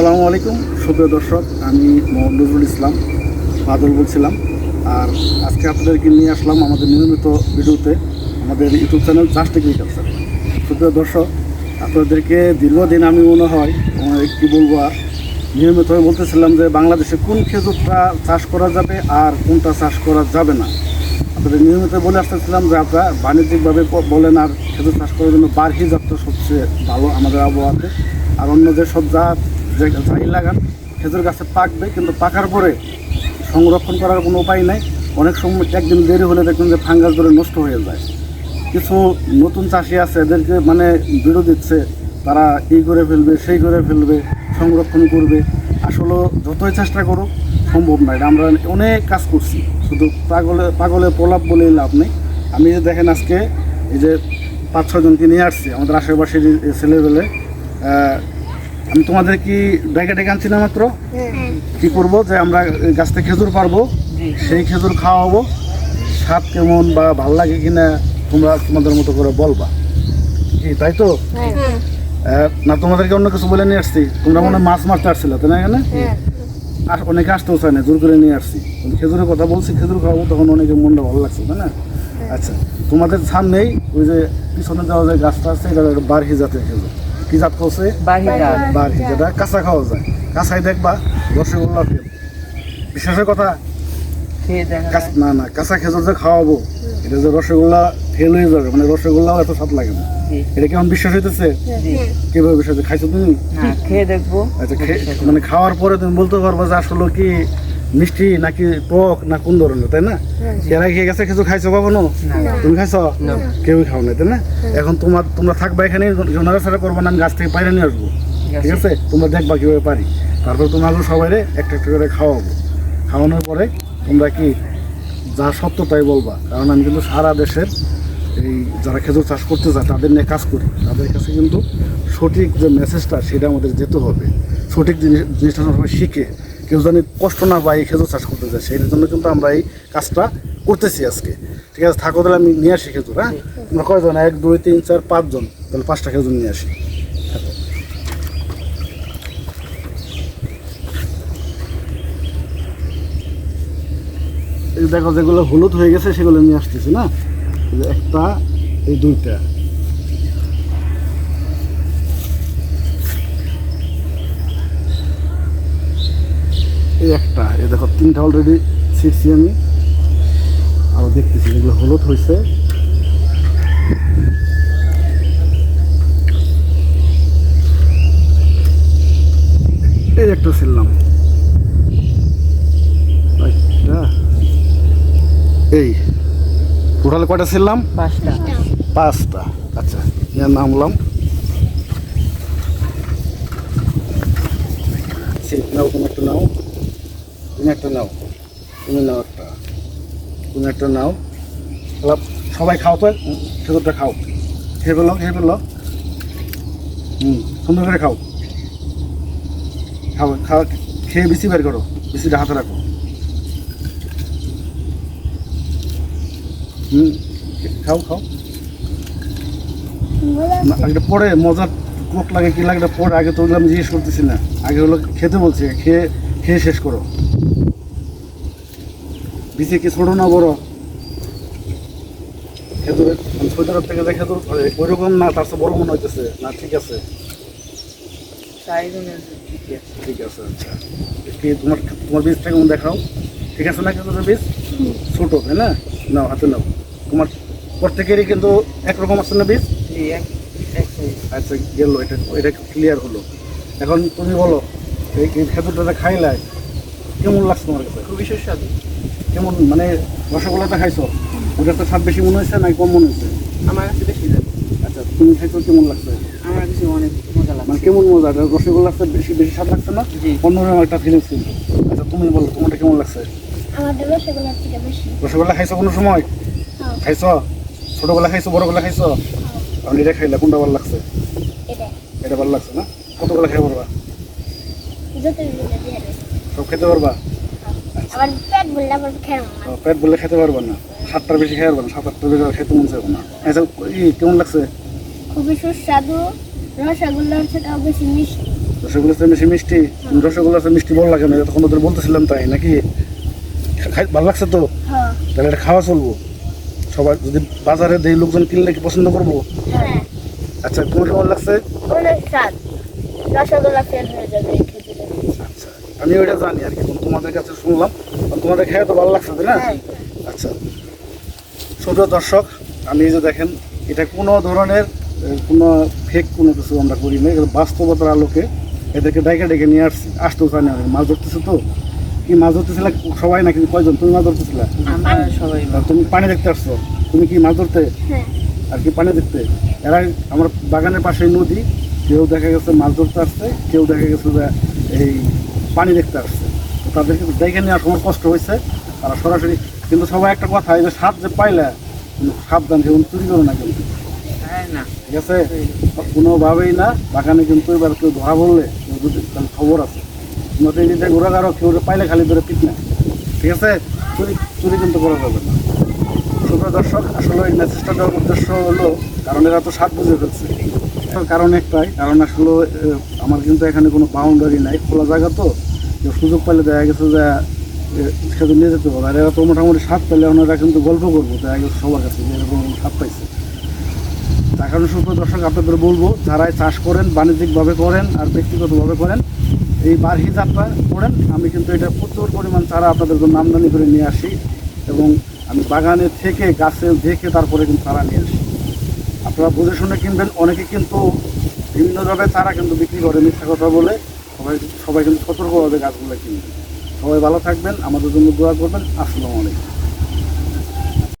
আসসালামু আলাইকুম। সুপ্রিয় দর্শক, আমি মোহাম্মদ নজরুল ইসলাম, বাদল বলছিলাম। আর আজকে আপনাদেরকে নিয়ে আসলাম আমাদের নিয়মিত ভিডিওতে আমাদের ইউটিউব চ্যানেল জাস্ট এগ্রিকালচার সুপ্রিয় দর্শক, আপনাদেরকে দীর্ঘদিন আমি মনে হয় কি বলব আর নিয়মিতভাবে বলতেছিলাম যে বাংলাদেশে কোন খেজুরটা চাষ করা যাবে আর কোনটা চাষ করা যাবে না। আপনাদের নিয়মিত বলে আসতেছিলাম যে আপনারা বাণিজ্যিকভাবে বলেন আর খেজুর চাষ করার জন্য বার্হি জাতটা সবচেয়ে ভালো আমাদের আবহাওয়াতে। আর অন্য যে সব জাত যাই লাগান, খেজুর গাছে পাকবে, কিন্তু পাকার পরে সংরক্ষণ করার কোনো উপায় নাই। অনেক সময় একদিন দেরি হলে দেখবেন যে ফাঙ্গাস ধরে নষ্ট হয়ে যায়। কিছু নতুন চাষি আছে, এদেরকে মানে বিরো দিচ্ছে, তারা এই করে ফেলবে, সেই করে ফেলবে, সংরক্ষণ করবে। আসলে যতই চেষ্টা করুক, সম্ভব নয় আমরা অনেক কাজ করছি। শুধু পাগলে পাগলে প্রলাপ বলেই লাভ নেই। আমি যে দেখেন আজকে এই যে পাঁচ ছজনকে নিয়ে আসছি, আমাদের আশেপাশের ছেলেবেলে আমি তোমাদের কি ডেকে ডেকে আনছি না মাত্র? কি করব? যে আমরা গাছ থেকে খেজুর পারব। সেই খেজুর খাওয়াবো। স্বাদ কেমন বা ভালো লাগে কিনা তোমরা তোমাদের মতো করে বলবা। কি, তাই তো? না, তোমাদেরকে অন্য কিছু বলে নিয়ে আসছি। তোমরা মনে মাছ মারতে আসছিল, তাই না এখানে? আর অনেকে আসতেও চায় না, জোর করে নিয়ে আসছি। খেজুরের কথা বলছি, খেজুর খাওয়াবো, তখন অনেকে মনটা ভালো লাগছে, তাই না? আচ্ছা তোমাদের সামনেই ওই যে পিছনে দেওয়া যে গাছটা আছে, এটা বারহি জাতের খেজুর। কি জাত করছে যেটা কাঁচা খাওয়া যায়। কাঁচাই দেখবা রসগোল্লা ফেল কথা না না কাঁচা খেজুর যে খাওয়াবো এটা যে রসগোল্লা ফেল হয়ে যাবে। মানে রসগোল্লাও এত স্বাদ লাগে না। এটা কেমন বিশ্বাস হইতেছে? কীভাবে বিশ্বাস খাইছো তুমি? খেয়ে দেখব। আচ্ছা মানে খাওয়ার পরে তুমি বলতে পারবা যে আসলে কি মিষ্টি নাকি টক না কোন ধরনের তাই না? এরা খেয়ে গেছে কিছু খাইছো কখনো? না। তুমি খাইছো? কেউই খাও না তাই না? এখন তোমার তোমরা থাকবা এখানে নাড়াচাড়া করব না আমি গাছ থেকে বাইরে নিয়ে আসব। ঠিক আছে। তোমরা দেখবা কীভাবে পারি। তারপর তোমাকে সবাই একটা একটা করে খাওয়াবো। খাওয়ানোর পরে তোমরা কি যা সত্য তাই বলবা। কারণ আমি কিন্তু সারা দেশের এই যারা খেজুর চাষ করতে চায় তাদের নিয়ে কাজ করি। তাদের কাছে কিন্তু সঠিক যে মেসেজটা সেটা আমাদের যেতে হবে। সঠিক জিনিস জিনিসটা সবাই শিখে। কেউ জানি কষ্ট না পায় খেজুর চাষ করতে চায় সেই জন্য কিন্তু আমরা এই কাজটা করতেছি আজকে। ঠিক আছে, থাকো তাহলে আমি নিয়ে আসি খেজুর হ্যাঁ? তোমরা কয়জন? এক, দুই, তিন, চার, পাঁচজন। তাহলে পাঁচটা খেজুর নিয়ে আসি। দেখো যেগুলো হলুদ হয়ে গেছে, সেগুলো নিয়ে আসতেছি, না? একটা, এই দুইটা। এই একটা এই দেখো তিনটা অলরেডি ছিটছি আমি। আরও দেখতেছি যেগুলো হলুদ হয়েছে এই একটা ছিলাম এই টোটাল কয়টা ছিলাম পাঁচটা। পাঁচটা আচ্ছা নামলাম। নাও তুমি একটা নাও। একটা নাও, তুমি নাও একটা। তুমি একটা নাও। সবাই খাও তো খেজুরটা খাও। খেয়ে ফেলো খেয়ে ফেলো। হুম, সুন্দর করে খাও। খাও খাও, খেয়ে বেশি বের করো বেশিটা হাতে রাখো। হুম, খাও খাও। এটা পরে মজার কোক লাগে কি লাগে পরে আগে তো আমি জিজ্ঞেস করতেছি না। আগে হলো খেতে বলছি, খেয়ে খেয়ে শেষ করো। বিচে কি ছোটো না বড়। থেকে যে খেতুর ওই রকম না তার বড় মনে হইতেছে। না ঠিক আছে। ঠিক আছে। আচ্ছা। কি তোমার তোমার বীজটা কেমন দেখাও। ঠিক আছে না বীজ? ছোটো তাই না? নাও হাতে নাও। তোমার প্রত্যেকেরই কিন্তু একরকম আছে না বীজ। আচ্ছা গেল এটা এটা ক্লিয়ার হলো। এখন তুমি বলো। এই খেজুরটা খাইলাই কেমন লাগছে তোমার কাছে? খুবই সুস্বাদু। কেমন মানে রসগোল্লাটা খাইছো? ওটার তো স্বাদ বেশি মনে হয়েছে না কম মনে হয়েছে আমার কাছে বেশি লাগে আচ্ছা তুমি খাইছো কেমন লাগছে? আমার কাছে অনেক মজা লাগে মানে কেমন মজা? এটা রসগোল্লাটা বেশি বেশি স্বাদ লাগছে না? জি। অন্যরকম একটা ফিলিংস কিন্তু আচ্ছা তুমি বলো তোমারটা কেমন লাগছে? আমাদের রসগোল্লার থেকে বেশি। রসগোল্লা খাইছো কোনো সময়? হ্যাঁ। খাইছো? ছোটবেলা খাইছো বড়বেলা খাইছো? আমি এটা খাইলা কোনটা ভালো লাগছে? এটা। এটা ভালো লাগছে না? কতবেলা খাই পারবা। সব খেতে পারবা? আবার পেট বললে আবার খেলাম পেট বললে খেতে পারব না। সাতটার বেশি খেয়ে পারব না সাত আটটার বেশি খেতে মন চাইব না। আচ্ছা কেমন লাগছে? খুবই সুস্বাদু। বেশি মিষ্টি। রসগোল্লা তো বেশি মিষ্টি? রসগোল্লা তো মিষ্টি ভালো লাগে না তখন বলতেছিলাম তাই নাকি? ভালো লাগছে তো? হ্যাঁ। তাহলে এটা খাওয়া চলবো। সবাই যদি বাজারে দেই লোকজন কিনলে কি পছন্দ করব? হ্যাঁ। আচ্ছা তোমার কেমন লাগছে? অনেক স্বাদ। রসগোল্লা ফেল হয়ে যাবে খেজুরের আচ্ছা আমি ওইটা জানি আর কি তোমাদের কাছে শুনলাম। তোমাদের খেয়ে তো ভালো লাগছে তাই না? হ্যাঁ। আচ্ছা। ছোট দর্শক আমি যে দেখেন এটা কোনো ধরনের কোনো ফেক কোনো কিছু আমরা করি না বাস্তবতার আলোকে এদেরকে ডাইকে ডেকে নিয়ে আসছি আসতেও চাই না মাছ ধরতেছে তো? কি মাছ ধরতেছিলে? সবাই নাকি কয়জন? তুমি মাছ ধরতেছিলে? সবাই তুমি পানি দেখতে আসছো? তুমি কি মাছ ধরতে? হ্যাঁ। আর কি পানি দেখতে? এরা আমার বাগানের পাশে নদী কেউ দেখা গেছে মাছ ধরতে আসছে কেউ দেখা গেছে যে এই পানি দেখতে আসছে। তো তাদেরকে দেখে নেওয়ার সময় কষ্ট হয়েছে। তারা সরাসরি কিন্তু সবাই একটা কথা এই যে সাপ যে পাইলে সাবধান কেউ চুরি করো না কিন্তু। হ্যাঁ না। ঠিক আছে? কোনোভাবেই না। বাগানে কিন্তু এবার কেউ ধরা বললে যদি খবর আছে। নদী নিতে ঘোরা কারও কেউ পাইলে খালি ধরে পিট না ঠিক আছে? চুরি চুরি কিন্তু করা যাবে না। সুপ্রিয় দর্শক আসলে এই মেসেজটা দেওয়ার উদ্দেশ্য হলো কারণ এরা তো সাত বুঝে ফেলছে। কারণ একটাই, কারণ আসলে আমার কিন্তু এখানে কোনো বাউন্ডারি নাই, খোলা জায়গা তো। সুযোগ পাইলে দেখা গেছে যে সেটা নিয়ে যেতে পারবে। আর এরা তো মোটামুটি সাত পেলে ওনারা কিন্তু গল্প করব, দেখা গেছে সবার কাছে যে এরকম সাত পাইছে। তার কারণে সুপ্রিয় দর্শক, আপনাদের বলব, যারাই চাষ করেন, বাণিজ্যিকভাবে করেন আর ব্যক্তিগতভাবে করেন, এই বার্হি যাত্রা করেন, আমি কিন্তু এটা প্রচুর পরিমাণ চারা আপনাদের জন্য আমদানি করে নিয়ে আসি এবং আমি বাগানে থেকে, গাছে দেখে তারপরে কিন্তু চারা নিয়ে আসি। আপনারা বুঝে শুনে কিনবেন। অনেকে কিন্তু বিভিন্নভাবে তারা কিন্তু বিক্রি করে, মিথ্যা কথা বলে। সবাই সবাই কিন্তু সতর্কভাবে গাছগুলো কিনবেন সবাই ভালো থাকবেন, আমাদের জন্য দোয়া করবেন। আসসালামু আলাইকুম।